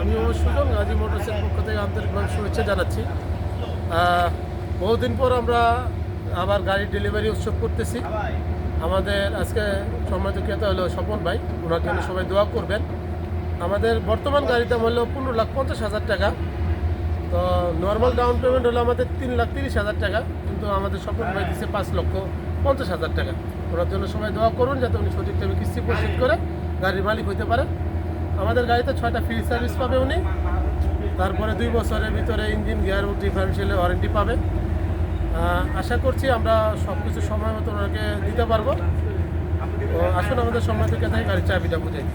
আমি মোহাম্মদ সুজন গাজী মোটরসের পক্ষ থেকে আন্তরিকভাবে শুভেচ্ছা জানাচ্ছি। বহুদিন পর আমরা আবার গাড়ি ডেলিভারি উৎসব করতেছি। আমাদের আজকে সম্মানিত ক্রেতা হলো স্বপন ভাই, ওনার জন্য সবাই দোয়া করবেন। আমাদের বর্তমান গাড়ির দাম হলো পনেরো লাখ পঞ্চাশ হাজার টাকা। তো নর্মাল ডাউন পেমেন্ট হলো আমাদের তিন লাখ তিরিশ হাজার টাকা, কিন্তু আমাদের স্বপন ভাই দিচ্ছে পাঁচ লক্ষ পঞ্চাশ হাজার টাকা। ওনার জন্য সবাই দোয়া করুন যাতে উনি সঠিক টাইমে কিস্তি পরিশোধ করে গাড়ির মালিক হইতে পারে আমাদের গাড়িতে ছয়টা ফ্রি সার্ভিস পাবে উনি। তারপরে দুই বছরের ভিতরে ইঞ্জিন গিয়ার ও ডিফারেন্সিয়ালে ওয়ারেন্টি পাবে। আশা করছি আমরা সব কিছু সময় মতো ওনাকে দিতে পারব। তো আসুন আমাদের সময় থেকে তাই গাড়ির চাবিটা দিই।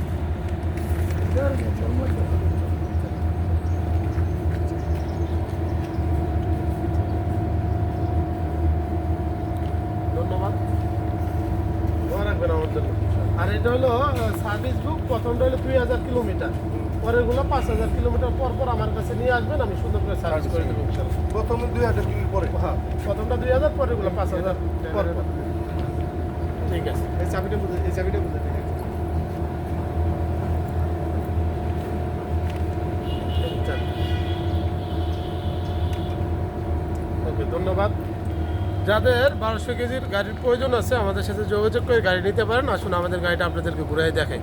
ধন্যবাদ। দোয়া রাখবেন আমার জন্য। আর এটা হলো সার্ভিস বুক প্রথমটা হলো দুই হাজার কিলোমিটার। পরেরগুলো পাঁচ হাজার কিলোমিটার পর পর আমার কাছে নিয়ে আসবেন আমি সুন্দর করে সার্ভিস করে দেবো প্রথমে দুই হাজার কিমি পরে? হ্যাঁ প্রথমটা দুই হাজার পরেরগুলো পাঁচ হাজার। পর পর। ঠিক আছে এই চাবিটা বুঝে এই চাবিটা বুঝে ওকে ধন্যবাদ। যাদের বারোশো কেজির গাড়ির প্রয়োজন আছে, আমাদের সাথে যোগাযোগ করে গাড়ি নিতে পারেন। আসুন, আমাদের গাড়িটা আপনাদেরকে ঘুরাই দেখাই।